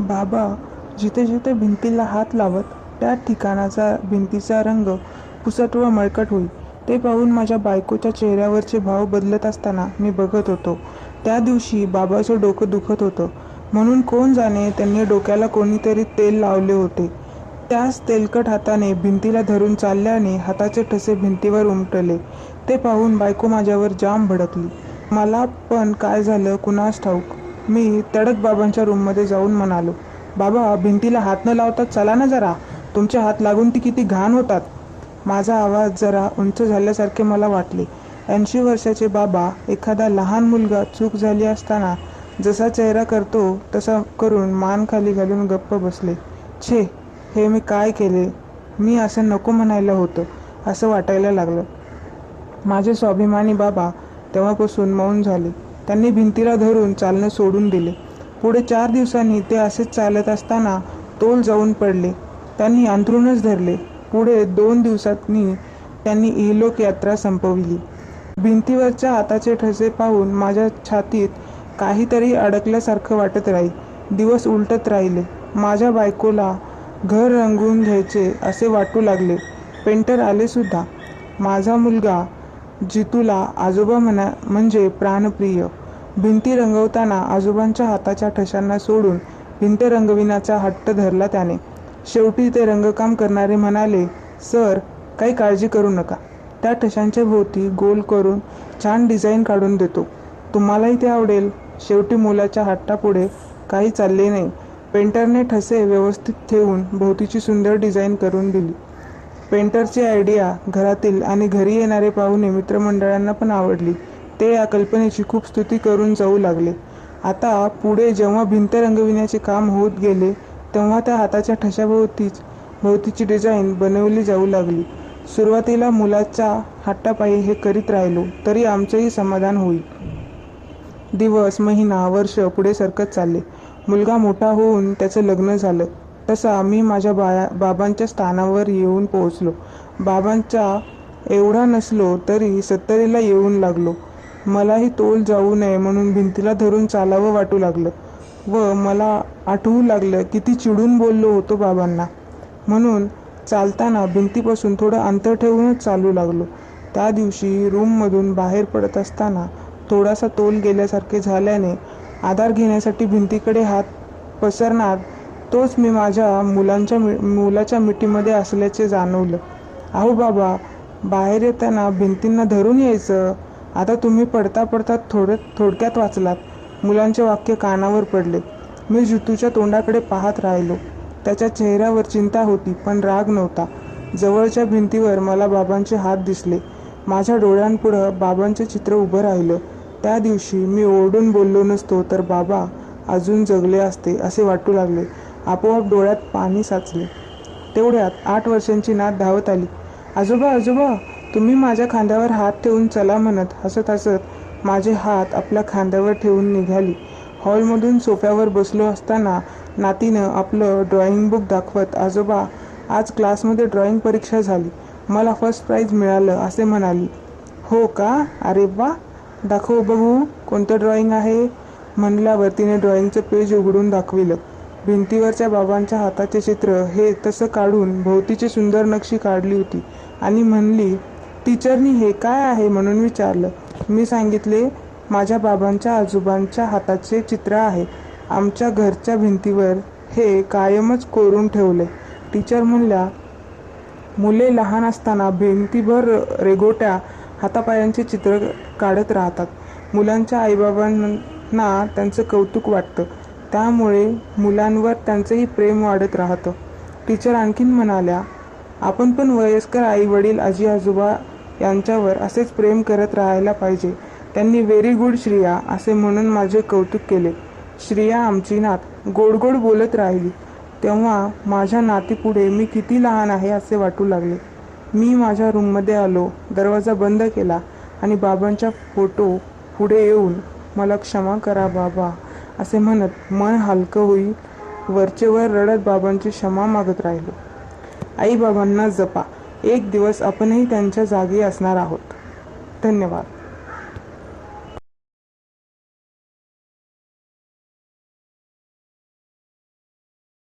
बाबा जिथे जिथे भिंतीला हात लावत त्या ठिकाणाचा भिंतीचा रंग पुसट व मळकट होईल ते पाहून माझ्या बायकोच्या चेहऱ्यावरचे भाव बदलत असताना मी बघत होतो. त्या दिवशी बाबाचं डोकं दुखत होतं. म्हणून कोण जाणे त्यांनी डोक्याला कोणीतरी तेल लावले होते. त्याच तेलकट हाताने भिंतीला धरून चालल्याने हाताचे ठसे भिंतीवर उमटले. ते पाहून बायको माझ्यावर जाम भडकली. मला पण काय झालं कुणास ठाऊक? मी तडक बाबांच्या रूममध्ये जाऊन म्हणालो बाबा भिंतीला हात न लावता चला ना जरा. तुमचे हात लागून ती किती घाण होतात. माझा आवाज जरा उंच झाल्यासारखे मला वाटले. ऐंशी वर्षाचे बाबा एखादा लहान मुलगा चूक झाली असताना जसा चेहरा करतो तसा करून मान खाली घालून गप्प बसले. छे हे मी काय केले? मी असं नको म्हणायला होतं असं वाटायला लागलं. माझे स्वाभिमानी बाबा तेव्हापासून मौन झाले. त्यांनी भिंतीला धरून चालणं सोडून दिले. पुढे चार दिवसांनी ते असेच चालत असताना तोल जाऊन पडले. त्यांनी अंथरूणच धरले. पुढे दोन दिवसांनी त्यांनी इहलोक यात्रा संपविली. भिंतीवरच्या हाताचे ठसे पाहून माझ्या छातीत काहीतरी अडकल्यासारखं वाटत राहील दिवस उलटत राहिले. माझ्या बायकोला घर रंगवून घ्यायचे असे वाटू लागले. पेंटर आले सुद्धा. माझा मुलगा जितूला आजोबा म्हणा म्हणजे प्राणप्रिय. भिंती रंगवताना आजोबांच्या हाताच्या ठशांना सोडून भिंत रंगविण्याचा हट्ट धरला त्याने. शेवटी ते रंगकाम करणारे म्हणाले सर काही काळजी करू नका. त्या ठशांच्या भोवती गोल करून छान डिझाईन काढून देतो. तुम्हालाही ते आवडेल. शेवटी मुलाच्या हट्टापुढे काही चालले नाही. पेंटरने ठसे व्यवस्थित ठेवून भोवतीची सुंदर डिझाईन करून दिली. पेंटरची आयडिया घरातील आणि घरी येणारे पाहुणे मित्रमंडळांना पण आवडली. ते या कल्पनेची खूप स्तुती करून जाऊ लागले. आता पुढे जेव्हा भिंत रंगविण्याचे काम होत गेले तेव्हा त्या हाताच्या ठशाभोवतीच भोवतीची डिझाईन बनवली जाऊ लागली. सुरुवातीला मुलाच्या हट्टापायी हे करीत राहिलो तरी आमचंही समाधान होईल. दिवस महिना वर्ष पुढे सरकत चालले. मुलगा मोठा होऊन त्याचं लग्न झालं. तसा मी माझ्या बाया बाबांच्या स्थानावर येऊन पोहोचलो. बाबांचा एवढा नसलो तरी सत्तरीला येऊन लागलो. मलाही तोल जाऊ नये म्हणून भिंतीला धरून चालावं वाटू लागलं व मला आठवू लागलं किती चिडून बोललो होतो बाबांना. म्हणून चालताना भिंतीपासून थोडं अंतर ठेवूनच चालू लागलो. त्या दिवशी रूममधून बाहेर पडत असताना थोडासा तोल गेल्यासारखे झाल्याने आधार घेण्यासाठी भिंतीकडे हात पसरणार तोच मी माझ्या मुलांच्या मि मुलाच्या मिठीमध्ये असल्याचे जाणवलं. अहो बाबा बाहेर येताना भिंतींना धरून यायचं. आता तुम्ही पडता पडता थोडं थोडक्यात वाचलात. मुलांचे वाक्य कानावर पडले. मी जितूच्या तोंडाकडे पाहत राहिलो. त्याच्या चेहऱ्यावर चिंता होती पण राग नव्हता. जवळच्या भिंतीवर मला बाबांचे हात दिसले. माझ्या डोळ्यांपुढं बाबांचे चित्र उभं राहिलं. त्या दिवशी मी ओरडून बोललो नसतो तर बाबा अजून जगले असते असे वाटू लागले. आपोआप डोळ्यात पाणी साचले. तेवढ्यात आठ वर्षांची नात धावत आली. आजोबा आजोबा तुम्ही माझ्या खांद्यावर हात ठेवून चला म्हणत हसत हसत माझे हात आपल्या खांद्यावर ठेवून निघाली. हॉलमधून सोफ्यावर बसलो असताना नातीनं आपलं ड्रॉइंग बुक दाखवत आजोबा आज क्लासमध्ये ड्रॉइंग परीक्षा झाली. मला फर्स्ट प्राईज मिळालं असे म्हणाली. हो का? अरे वा! दाखव बघू कोणतं ड्रॉइंग आहे. म्हणल्यावर तिने ड्रॉइंगचं पेज उघडून दाखविलं. भिंतीवरच्या बाबांच्या हाताचे चित्र हे तसं काढून भोवतीची सुंदर नक्षी काढली होती. आणि म्हणली टीचरनी हे काय आहे म्हणून विचारलं. मी सांगितले माझ्या बाबांच्या आजोबांच्या हाताचे चित्र आहे. आमच्या घरच्या भिंतीवर हे कायमच कोरून ठेवले टीचर म्हणल्या मुले लहान असताना भिंतीभर रेगोट्या हातापायांचे चित्र काढत राहतात. मुलांच्या आईबाबांना त्यांचं कौतुक वाटतं. त्यामुळे मुलांवर त्यांचंही प्रेम वाढत राहतं. टीचर आणखीन म्हणाल्या आपण पण वयस्कर आई वडील आजी आजोबा यांच्यावर असेच प्रेम करत राहायला पाहिजे. त्यांनी व्हेरी गुड श्रिया असे म्हणून माझे कौतुक केले. श्रिया आमची नात गोड गोड बोलत राहिली. तेव्हा माझ्या नातीपुढे मी किती लहान आहे असे वाटू लागले. मी माझ्या रूममध्ये आलो दरवाजा बंद केला आणि बाबांच्या फोटो पुढे येऊन मला क्षमा करा बाबा. असे म्हणत मन हलकं होईल वरचेवर रडत बाबांची क्षमा मागत राहिलो. आई बाबांना जपा एक दिवस आपणही त्यांच्या जागी असणार आहोत. धन्यवाद.